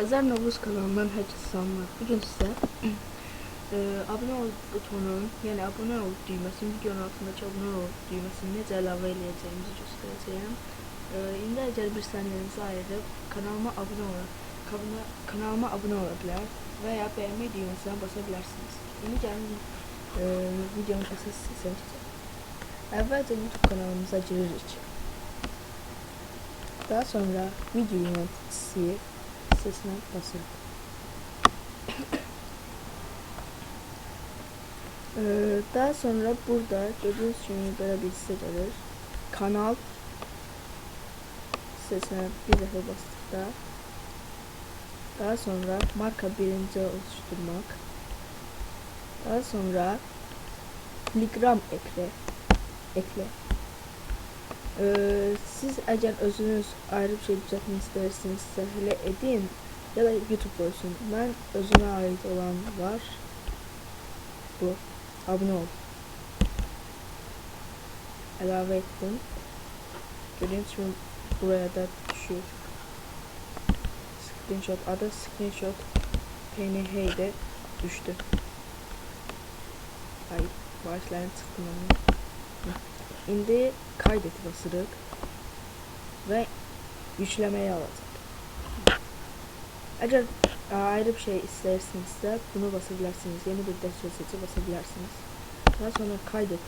Ezer Novuz kanalından herkese selamlar. Bugün size e, abone ol butonunun yani abone ol düğmesinin videonun altındaki abone ol düğmesini necə əlavə eləyəcəyimizi göstərəcəyəm. E, indi əgər bir saniyenizi ayırıb kanalıma abone ol kanala, kanalıma abone ola bilər və ya bəyənmə düyməsine basa bilərsiniz. İndi gəlin e, videonun əsas hissəsini keçək. YouTube kanalımıza giririk. Daha sonra video yöneticisi sesine basın. Ee, daha sonra burada gördüğünüz gibi böyle bir site. Kanal sesine bir defa bastıkta daha sonra marka birinci oluşturmak daha sonra Telegram ekle ekle ee, siz eğer özünüz ayrı bir şey düzeltmek isterseniz hele edin ya da YouTube olsun. Ben özüme ait olan var. Bu. Abone ol. Elave ettim. Gördüğünüz gibi buraya da düşüyor. Screenshot adı screenshot PNG'de düştü. Ay başlarına ama. Şimdi kaydet basırık ve yüklemeye alacak. Eğer ayrı bir şey istersinizse bunu basabilirsiniz. Yeni bir ders seçi basabilirsiniz. Daha sonra kaydet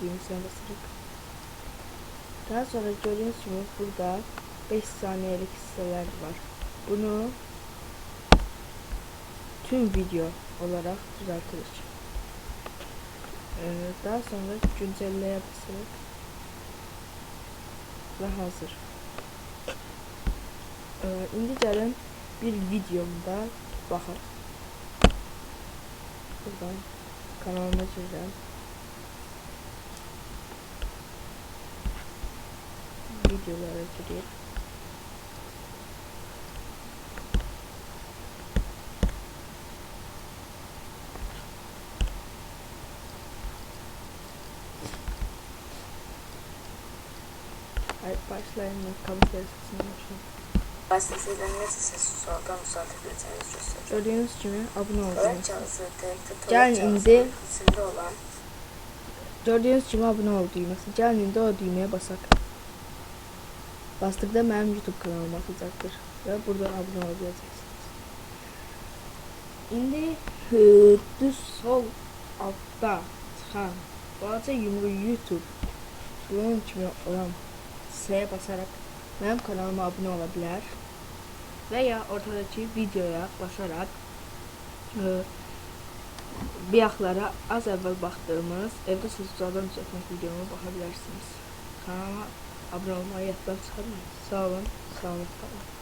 düğmesine basırık. Daha sonra gördüğünüz gibi burada 5 saniyelik hisseler var. Bunu tüm video olarak düzeltilir. Ee, daha sonra güncelleye basıp ve hazır. Ee, indi gəlin bir videomda baxaq. Buradan kanalıma girirəm. Videolara girib. Ay, başlayın kamera sesini açın. Başta sizden nasıl ses soldan uzatabileceğinizi göstereceğim. Gördüğünüz gibi abone Tuvalet oldunuz. cihazı, direkte tuvalet indi. içinde olan Gördüğünüz gibi abone ol düğmesi. İndi o düğmeye basaq. Bastıkda mənim YouTube kanalıma atacaktır. Ve buradan abone olabileceksiniz. İndi e, düz sol altta çıxan balaca yumru YouTube bunun kimi olan S'ye basarak benim kanalıma abone ola bilər və ya ortadakı videoya basarak e, Biyaklara az evvel baktığımız evde sözcülerden düzeltmek videoma bakabilirsiniz. Kanalıma abone olmayı yatlar çıkarmayın. Sağ olun, sağlıkla kalın.